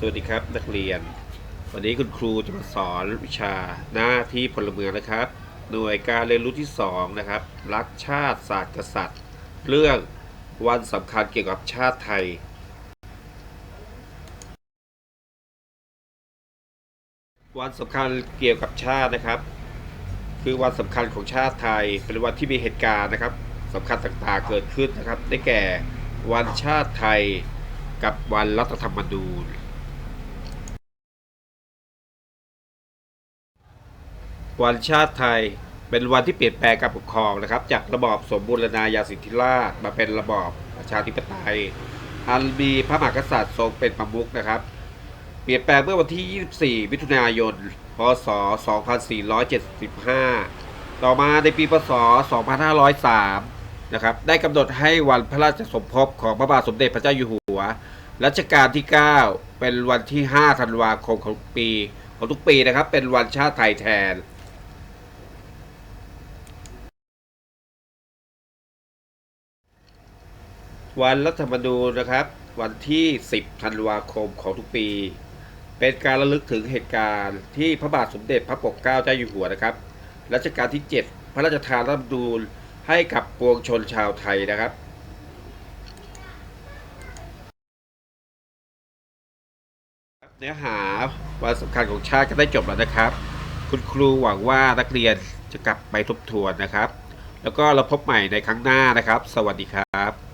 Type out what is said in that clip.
สวัสดีครับนักเรียน วันนี้คุณครูจะมาสอนวิชาหน้าที่พลเมืองนะครับ หน่วยการเรียนรู้ที่ 2 นะครับ รักชาติศาสตร์กษัตริย์ เรื่องวันสำคัญเกี่ยวกับชาติไทย วันสำคัญเกี่ยวกับชาตินะครับ คือวันสำคัญของชาติไทย เป็นวันที่มีเหตุการณ์นะครับสำคัญต่างๆเกิดขึ้นนะครับ ได้แก่วันชาติไทยกับวันรัฐธรรมนูญ วันชาติไทยเป็นวันที่เปลี่ยนแปลงการปกครองนะครับ จากระบอบสมบูรณาญาสิทธิราชมาเป็นระบอบประชาธิปไตย อันมีพระมหากษัตริย์ทรงเป็นประมุขนะครับ เปลี่ยนแปลงเมื่อวันที่ 24 มิถุนายน พศ 2475 ต่อมาในปี พศ 2503 นะครับ ได้กำหนดให้วันพระราชสมภพของพระบาทสมเด็จพระเจ้าอยู่หัว รัชกาลที่ 9 เป็นวันที่ 5 ธันวาคมของปีของทุกปีนะครับ เป็นวันชาติไทยแทน วันรัฐธรรมนูญนะครับ วันที่ 10 ธันวาคมของทุกปี เป็นการระลึกถึงเหตุการณ์ที่พระบาทสมเด็จพระปกเกล้าเจ้าอยู่หัวนะครับรัชกาลที่ 7 พระราชทานรัฐธรรมนูญให้กับปวงชนชาวไทยนะครับเนื้อหาวันสำคัญของชาติก็ได้จบแล้วนะครับ คุณครูหวังว่านักเรียนจะกลับไปทบทวนนะครับ แล้วก็เราพบใหม่ในครั้งหน้านะครับ สวัสดีครับ